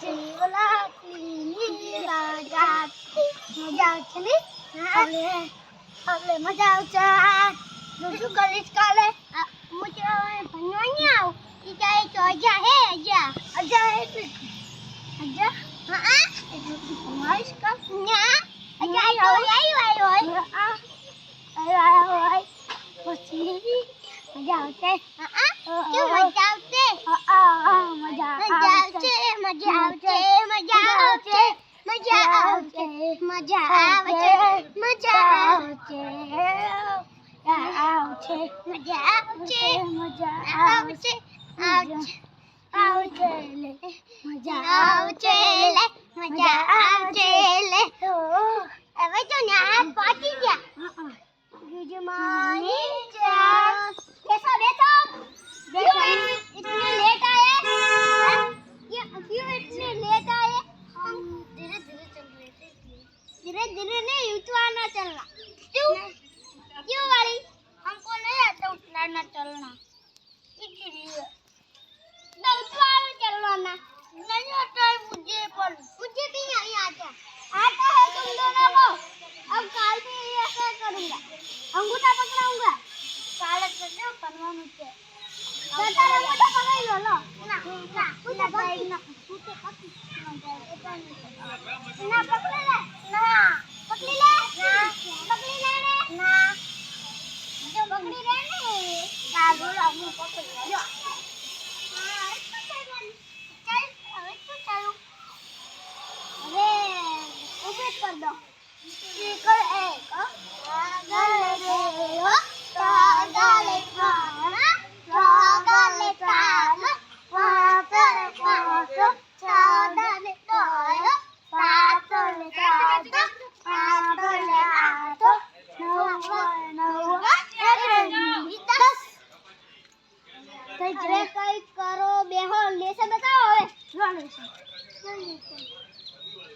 ચીવલાતી નીલા જાતી મજા આવશે. ને હવે મજા આવશે તું શું કરીશ કાલે હું તો ભણવા નહીં કહે તો અજા હે અજા અજા હે અજા હા એટલે ભણવાઈશ કા ના અજા આવ્યો આવ્યો હા આવ્યો પછી મજા મજા આવશે મજા આવશે મજા આવશે મજા આવશે મજા આવશે આવશે મજા આવશે મજા આવશે આવશે આવશે મજા આવશે મજા આવશે પકડુંગા અંગૂઠા પકડાઉંગા કાલે તો પનવાનું છે? દાદા અંગૂઠા પકડી લો લો. ના ના. હું તો પકડી. ના પકડેલા.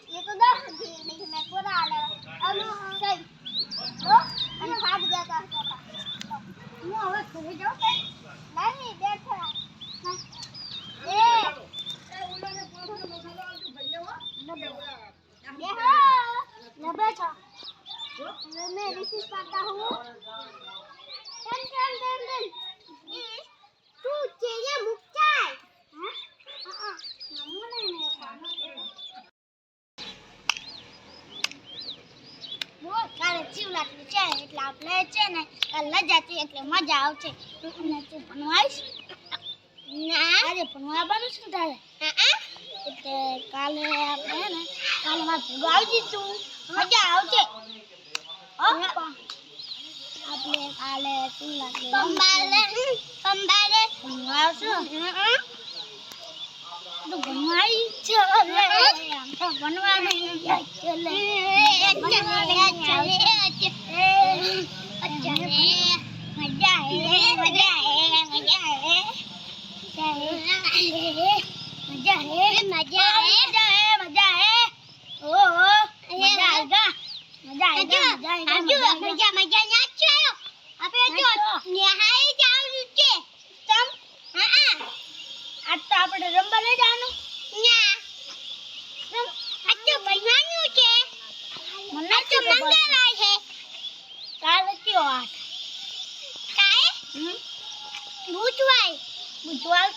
ये तो दस थी लेकिन मैं पूरा आ लगा अब सही तो हम भाग जाता है હું હવે ઘરે જાઉં કે નહીં બેઠા એ બેહો ન બેઠો હવે मैं रिसीव करता हूँ चल चल चल चल तू चाहिए मुक्ताई हाँ हाँ શિવરાત્રી છે એટલે આપણે છે ને કાલે જતી એટલે મજા આવશે. તું તું ભણવા આવીશ? ના. આજે ભણવા આવવાનું શું તારે? એટલે કાલે આપણે ને કાલે મારે ભેગું આવી જઈશું. મજા આવશે. આપણે કાલે શિવરાત્રી પંબારે પંબારે ભણવા આવશું? તો ભણવા છે. આમ તો मजा है मजा है मजा है मजा है ओ मजा आएगा मजा आएगा मजा आएगा मजा मजा ना चलो अबे जो यहाँ ही जाओ नीचे तुम हाँ आता આપણે રમવા જવાનું ના આજે બનવાનું છે મને તો મંગળવાર છે કાલે કયો આઠ કાય બુધવાર બુધવાર